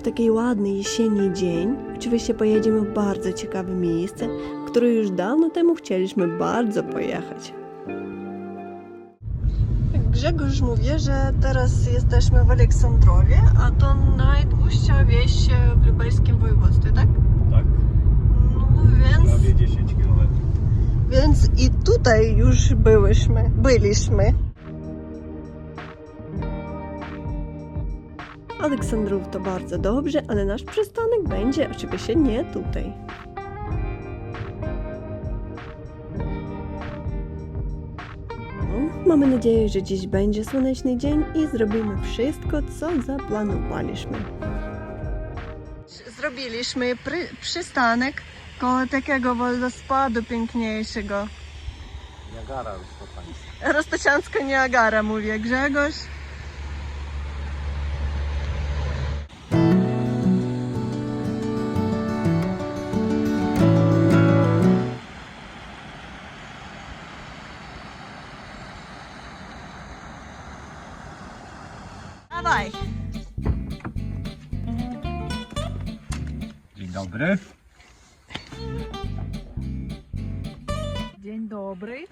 W taki ładny jesienni dzień oczywiście pojedziemy w bardzo ciekawe miejsce, które już dawno temu chcieliśmy bardzo pojechać. Grzegorz mówi, że teraz jesteśmy w Aleksandrowie, a to najdłuższa wieś w lubelskim województwie, tak? Tak, No więc, prawie 10 km. więc i tutaj już byłyśmy, byliśmy. Aleksandrów to bardzo dobrze, ale nasz przystanek będzie oczywiście nie tutaj. No, mamy nadzieję, że dziś będzie słoneczny dzień i zrobimy wszystko, co zaplanowaliśmy. Zrobiliśmy pry, przystanek koło takiego wodospadu piękniejszego. Niagara. Roztociańska Niagara, mówię Grzegorz. Dobry. Dzień dobry.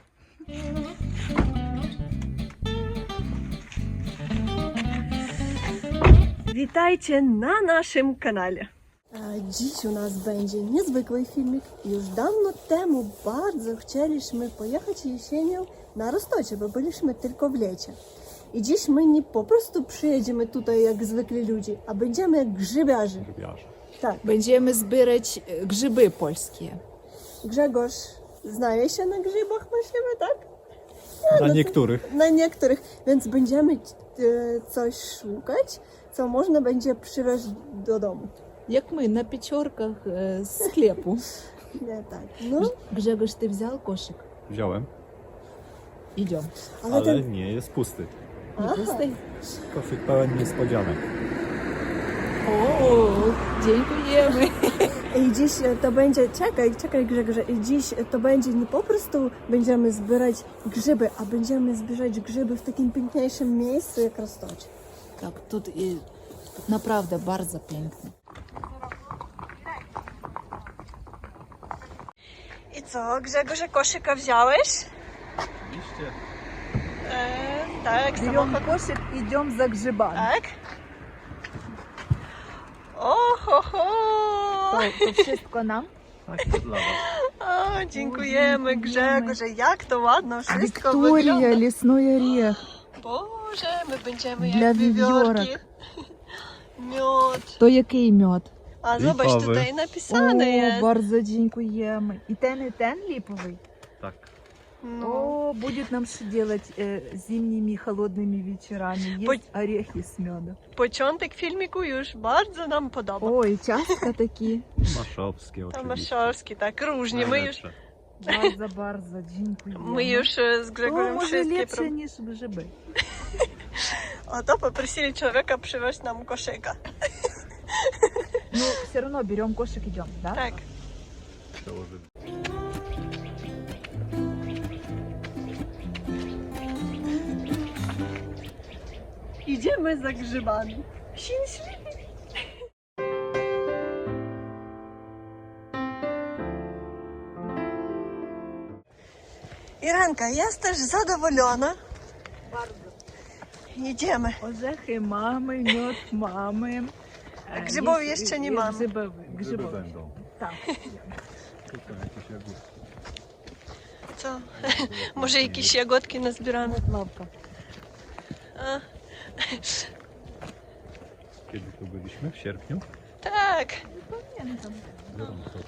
Witajcie na naszym kanale. Dziś u nas będzie niezwykły filmik. Już dawno temu bardzo chcieliśmy pojechać jesienią na Rostocie, bo byliśmy tylko w lecie. I dziś my nie po prostu przyjedziemy tutaj jak zwykli ludzie, a będziemy jak grzybiarze. Grzybiarze. Tak, Będziemy zbierać e, grzyby polskie. Grzegorz znaje się na grzybach, myślimy, tak? Na no to- niektórych. Na niektórych, więc będziemy e, coś szukać, co można będzie przywieźć do domu. Jak my na pięciorkach e, z sklepu. Nie tak. No, Grzegorz, ty wziął koszyk? Wziąłem, Idziemy. ale, ale ten. nie jest pusty. Nie pusty? Koszyk pełen niespodzianek. O, dziękujemy. I dziś e, to będzie, czekaj, czekaj Grzegorze, i dziś e, to będzie nie po prostu będziemy zbierać grzyby, a będziemy zbierać grzyby w takim piękniejszym miejscu jak Roztocie. Tak, тут i naprawdę bardzo pięknie. I co, Grzegorze, koszyka wziąłeś? Oczywiście. E, tak, Берем samochód. кошик, идем за грибами. Tak? To, to wszystko nam? Tak, to dla was. O, dziękujemy Grzegorze, jak to ładno wszystko Виктория, wygląda. лесной орех. Boże, my będziemy Dla jak wiewiórki. wiewiórek. Miód. To який мед? A zobacz, Lipowy. tutaj napisane О, jest. bardzo dziękujemy. I ten, i ten lipowy? Tak. Но... О, будет нам что делать э, зимними холодными вечерами? Есть По... орехи с медом. Почонтик фільміку już bardzo нам подобно. Ой, часто такі. Тамашовські, Тамашовські, так, ружні. Ми już... Барза, барза, дякую. Ми już з Грегорем О, може, ліпше, ніж БЖБ. Ото попросили чоловіка привезти нам кошика. Ну, все равно берем кошек, идем, да? Так. Idziemy za grzybami. Sin, sin. Iranka, jesteś zadowolona? Bardzo. Idziemy. Orzechy mamy, miód mamy. E, Grzybowi jest- jeszcze nie jest mamy. Grzybowy, Grzyby grzybowy. będą. Tak. Tutaj jakieś jagódki. Co? Może jakieś jagódki nazbieramy? Лавка. A, kiedy tu byliśmy? W sierpniu? tak. Gorąco.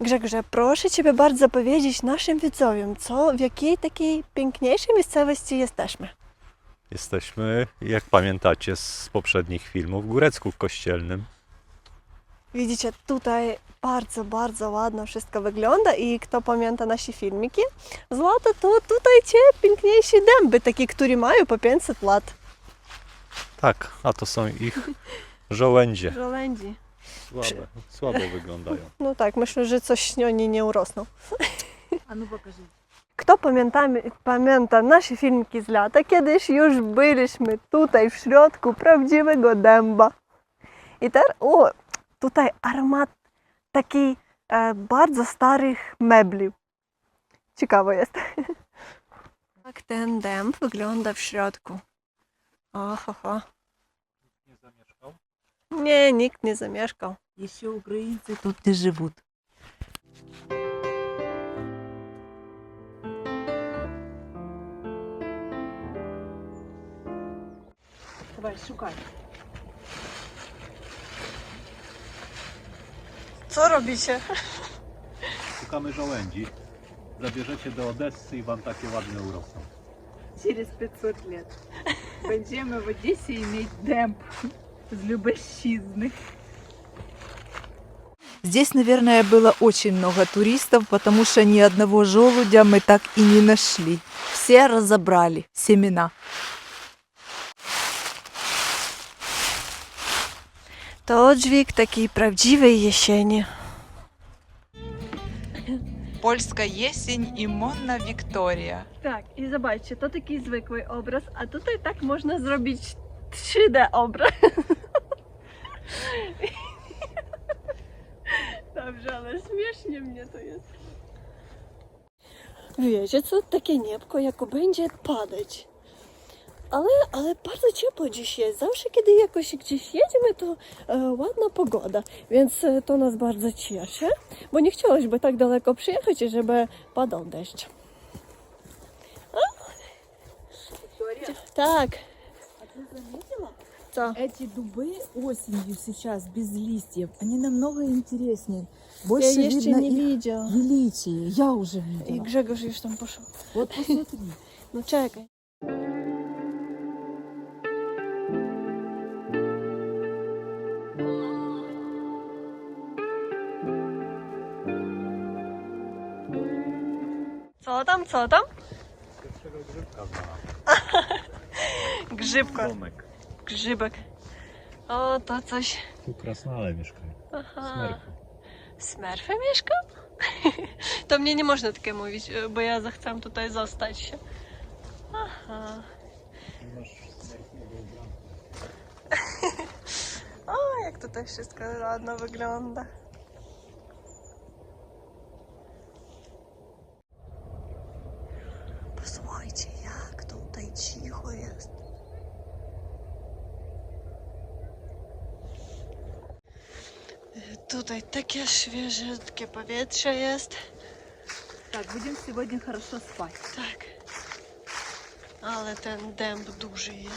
Grzegorze, proszę Ciebie bardzo powiedzieć naszym widzom, co, w jakiej takiej piękniejszej miejscowości jesteśmy. Jesteśmy, jak pamiętacie z poprzednich filmów, w Górecku Kościelnym. Widzicie, tutaj bardzo, bardzo ładno wszystko wygląda i kto pamięta nasze filmiki z lata, to tutaj te piękniejsze dęby, takie, które mają po 500 lat. Tak, a to są ich żołędzie. Żołędzi. Słabe, słabo wyglądają. No tak, myślę, że coś oni nie urosną. A no pokażę. Kto pamięta, pamięta nasze filmiki z lata, kiedyś już byliśmy tutaj w środku prawdziwego dęba. I teraz, o, tutaj aromat taki e, bardzo starych mebli. Ciekawo jest. Jak ten dęb wygląda w środku. Ohoho. Nie zamieszkał? Nie, nikt nie zamieszkał. Еще украинцы тут не живут. Давай, шукай. Co robicie? Szukamy żołędzi. Zabierzecie do Odessy i wam takie ładne urosną. Через 500 лет będziemy w Одессе иметь демп с Любощизны. Здесь, наверное, было очень много туристов, потому что ни одного желудя мы так и не нашли. Все разобрали семена. To dźwig takiej prawdziwej jesieni. Польська єсінь і Монна Вікторія. Tak, i zobaczcie, to taki zwykły obraz, a tutaj tak można zrobić 3D obraz. Dobrze, ale śmiesznie mnie to jest. Wiecie co? Takie niebko jako będzie padać. Ale, ale bardzo ciepło dziś jest. Zawsze kiedy jakoś gdzieś jedziemy, to e, ładna pogoda, więc e, to nas bardzo cieszy, bo nie chciałoby tak daleko przyjechać, żeby padał deszcz. Вікторія, Tak, а ти заметила? co? Эти дубы осенью сейчас без листьев, они намного интереснее. Ja Больше jeszcze видно nie их widział. величие. Я уже I видела. Grzegorz już tam poszedł. Вот посмотри. No czekaj. Co tam, co tam? Pierwszego grzybka znalazłem. Grzybka, Domek. grzybek. O, to coś. Tu krasnale mieszkają. Aha. Smerfy. Smerfy mieszka? To mnie nie można takie mówić, bo ja zachcę tutaj zostać. Aha. O, jak tutaj wszystko ładno wygląda. захист. Тут такие свеженькие повітря есть. Так, будем сегодня хорошо спать. Так. Але ten демп дуже є.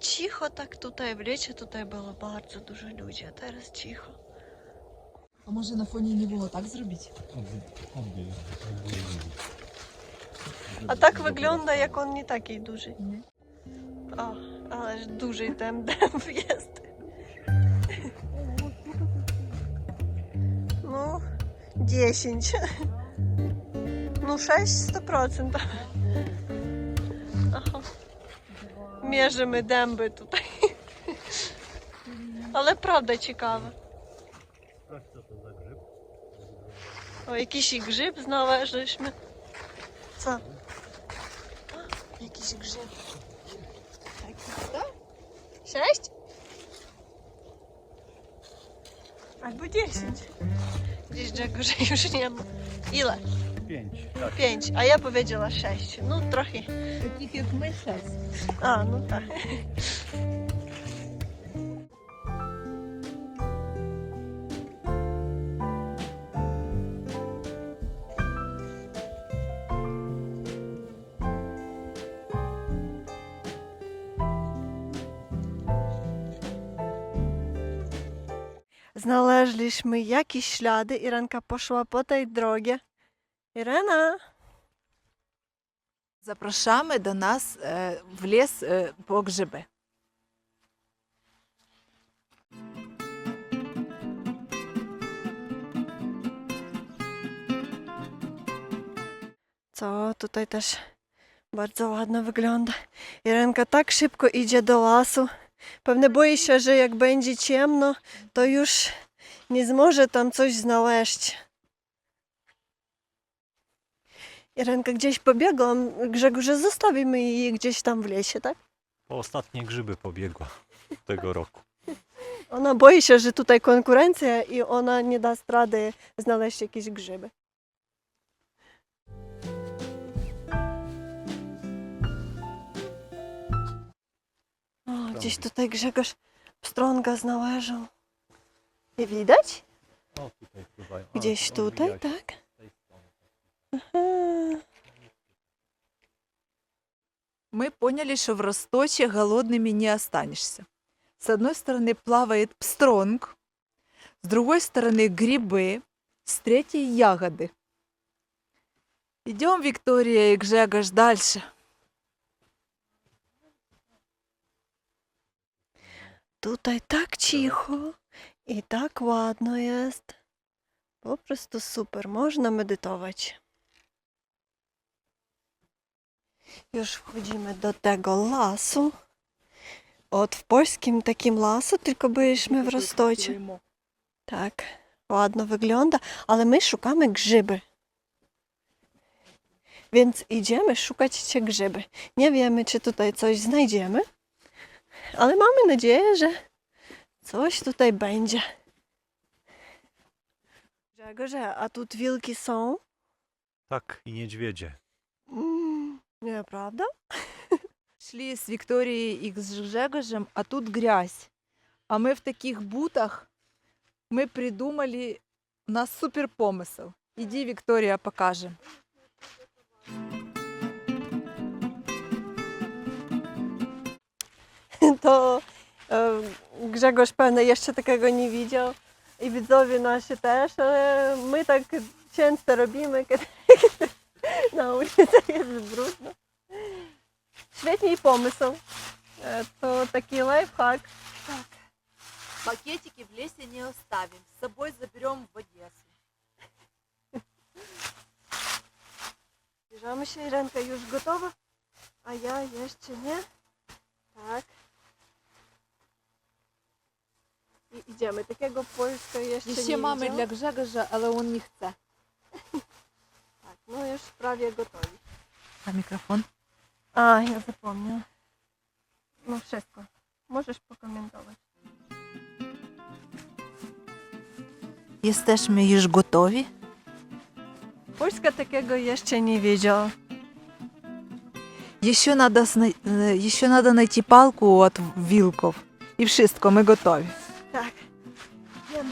Чихо так тут і влече, тут було багато дуже людей, а зараз чихо. А може на фоні не було так зробити? Обдіє. A tak wygląda, jak on nie taki duży. O, ależ duży ten dęb jest. No, 10. No 6, 100%. Aha. Mierzymy dęby tutaj. Ale prawda ciekawe. O, jakiś grzyb znaleźliśmy. Co? Jakiś grzyb. Sześć? Albo dziesięć. Gdzieś Jack, że już nie ma. Ile? Pięć. Tak. Pięć, a ja powiedziała sześć. No trochę. Takich jak my sześć. A, no tak. Znaleźliśmy jakieś ślady. Irenka poszła po tej drogie. Irena! Запрошamy до нас е, в ліс е, по гриби. Co tutaj też bardzo ładno wygląda. Irenka tak szybko idzie do lasu. Pewnie boi się, że jak będzie ciemno, to już nie zmoże tam coś znaleźć. Irenka gdzieś pobiegła, Grzegorze zostawimy jej gdzieś tam w lesie, tak? Po ostatnie grzyby pobiegła tego roku. Ona boi się, że tutaj konkurencja i ona nie da rady znaleźć jakieś grzyby. Gdzieś tutaj Grzegorz pstrąga znaleźł. Nie widać? O, tutaj pływają. Gdzieś tutaj, tak? Aha. Мы поняли, что в Росточе голодными не останешься. С одной стороны плавает пстронг, с другой стороны грибы, с третьей ягоды. Идем, Виктория и Гжегош, дальше. Tutaj tak cicho i tak ładno jest. Po prostu super, można medytować. Już wchodzimy do tego lasu. Od w polskim takim lasu, tylko byliśmy w Rostocie. Tak, ładno wygląda, ale my szukamy grzyby. Więc idziemy szukać się grzyby. Nie wiemy, czy tutaj coś znajdziemy, ale mamy nadzieję, że coś tutaj będzie. Grzegorze, a tu wilki są? Tak, i niedźwiedzie. Mm, nieprawda? Шли с Викторией и с Гжегожем, а тут грязь. А мы в таких бутах, мы придумали, у нас супер помысел. Иди, Виктория, покажем. To e, Grzegorz pewnie jeszcze takiego nie widział i widzowie nasi też, ale my tak często robimy, kiedy na ulicy jest brudno. Świetny pomysł. E, To taki lifehack. Пакетики в лесе не оставим, с собой заберем в Одессу. Się, ręka już gotowa, a ja jeszcze nie. Tak. I idziemy. Takiego Polska jeszcze Ще nie mamy widział. для Гжегожа, але он не chce. Tak, no już prawie gotowi. А микрофон? A, ja zapomniałam. No wszystko. Możesz pokomentować. Jesteśmy już gotowi. Polska takiego jeszcze nie wiedziała. Еще надо, сна- э, еще надо найти палку от вилков. И wszystko, мы готові. Tak. Wiem.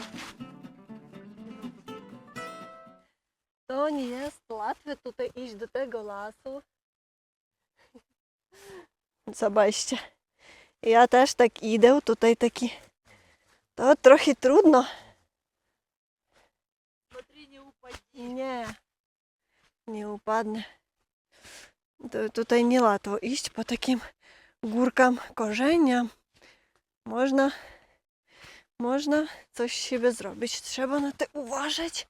To nie jest łatwe tutaj iść do tego lasu. Zobaczcie. Ja też tak idę, tutaj taki. To trochę trudno. Смотри, не упади. Nie. Nie upadnę. To, tutaj nie łatwo iść po takim górkam korzenia. Można, można coś z siebie zrobić. Trzeba na to uważać.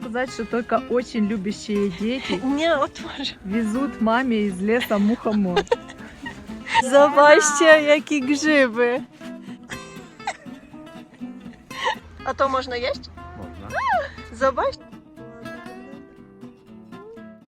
Сказать, что только очень любящие дети Nie otworzę. везут маме из леса мухомор. Zobaczcie, jakie grzyby. A to można jeść? Można. Zobacz.